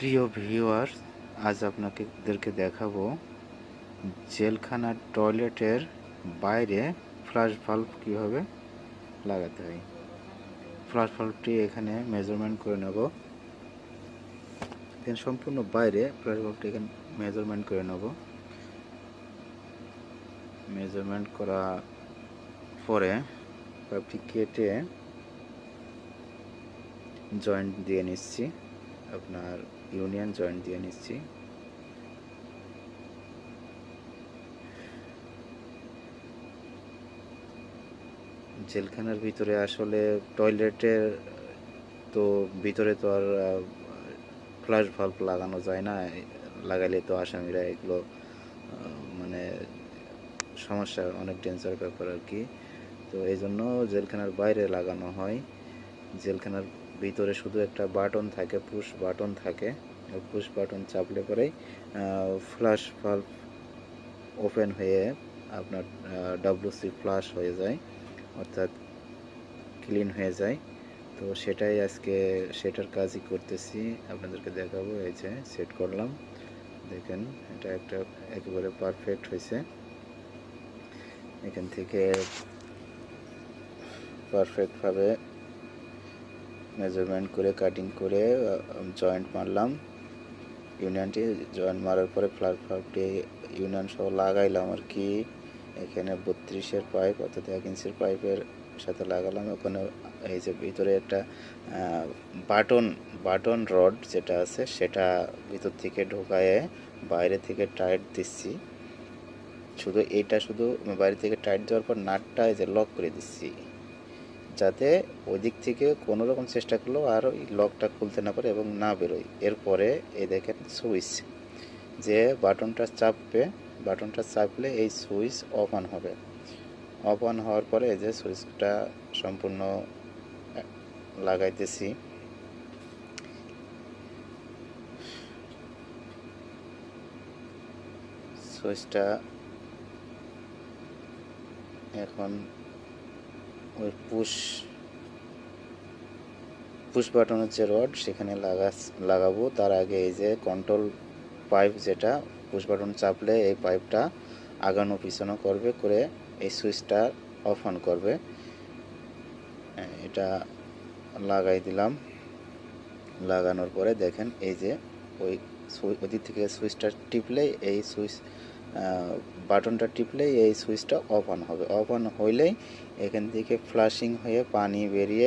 প্রিয় ভিউয়ার আজ আপনাদেরকে দেখাবো জেলখানার টয়লেটের বাইরে ফ্লাশ ভাল্ব কীভাবে লাগাতে হয়। ফ্লাশ ভাল্বটি এখানে মেজারমেন্ট করে নেব। এখানে সম্পূর্ণ বাইরে ফ্লাশ ভাল্বটি এখানে মেজারমেন্ট করে নেব। মেজারমেন্ট করা পরে পাইপটি কেটে জয়েন্ট দিয়ে নিচ্ছি। আপনার ইউনিয়ন জয়েন্ট দিয়ে নিচ্ছি। জেলখানার ভিতরে আসলে টয়লেটের তো ভিতরে তো আর ফ্ল্যাশ ভাল্ব লাগানো যায় না। লাগাইলে তো আসামিরা এগুলো মানে সমস্যা, অনেক ডেঞ্জার ব্যাপার আর কি। তো এই জন্য জেলখানার বাইরে লাগানো হয়। জেলখানার ভিতরে শুধু একটা বাটন থাকে পুশ বাটন থাকে। পুশ বাটন চাপলে পরেই ফ্লাশ ভাল্ব ওপেন হয়ে আপনার ডাব্লুসি ফ্লাশ হয়ে যায়, অর্থাৎ ক্লিন হয়ে যায়। তো সেটাই আজকে সেটার কাজই করতেছি। আপনাদেরকে দেখাবো, এই যে সেট করলাম। দেখেন, এটা একটা একেবারে পারফেক্ট হয়েছে। এখান থেকে পারফেক্টভাবে মেজারমেন্ট করে কাটিং করে জয়েন্ট মারলাম। ইউনিয়নটি জয়েন্ট মারার পরে ফ্লাট ফাল্পটি ইউনিয়ন সহ লাগাইলাম আর কি। এখানে বত্রিশের পাইপ অর্থাৎ এক ইঞ্চির পাইপের সাথে লাগালাম। ওখানে এই যে ভিতরে একটা বাটন বাটন রড যেটা আছে, সেটা ভিতর থেকে ঢোকায়ে বাইরে থেকে টাইট দিচ্ছি। শুধু এইটা শুধু বাইরে থেকে টাইট দেওয়ার পর নাটটা এই যে লক করে দিচ্ছি। যাতে ওই দিক থেকে কোনো রকম চেষ্টা করলেও আর ওই লকটা খুলতে না পারে এবং না বেরোয়। এরপরে এই দেখেন সুইচ যে বাটনটা চাপবে, বাটনটা চাপলে এই সুইচ অফ অন হবে। অফ অন হওয়ার পরে এই যে সুইচটা সম্পূর্ণ লাগাইতেছি। সুইচটা এখন ওই পুশ পুশ বাটনের যে রড সেখানে লাগা, লাগাবো। তার আগে এই যে কন্ট্রোল পাইপ যেটা পুশ বাটন চাপলে এই পাইপটা আগানো পিছানো করবে, করে এই সুইচটা অফ অন করবে। এটা লাগাই দিলাম। লাগানোর পরে দেখেন এই যে ওই ওই দিক থেকে সুইচটা টিপলেই এই সুইচ বাটনটা টিপলেই এই সুইচটা অফ অন হবে। অফ অন হইলেই এখান থেকে ফ্লাশিং হয়ে পানি বেরিয়ে